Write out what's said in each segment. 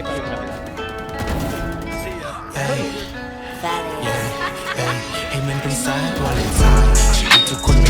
ให้ปืนมันเป็นเอ้ย แซ่เลย เย้เอ้ยให้มันเป็นสายวาเลนไทน์ชีวิตทุกคน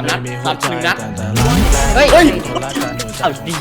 ามนัดสามหนึ่งนัด เฮ้ย เอ้าดี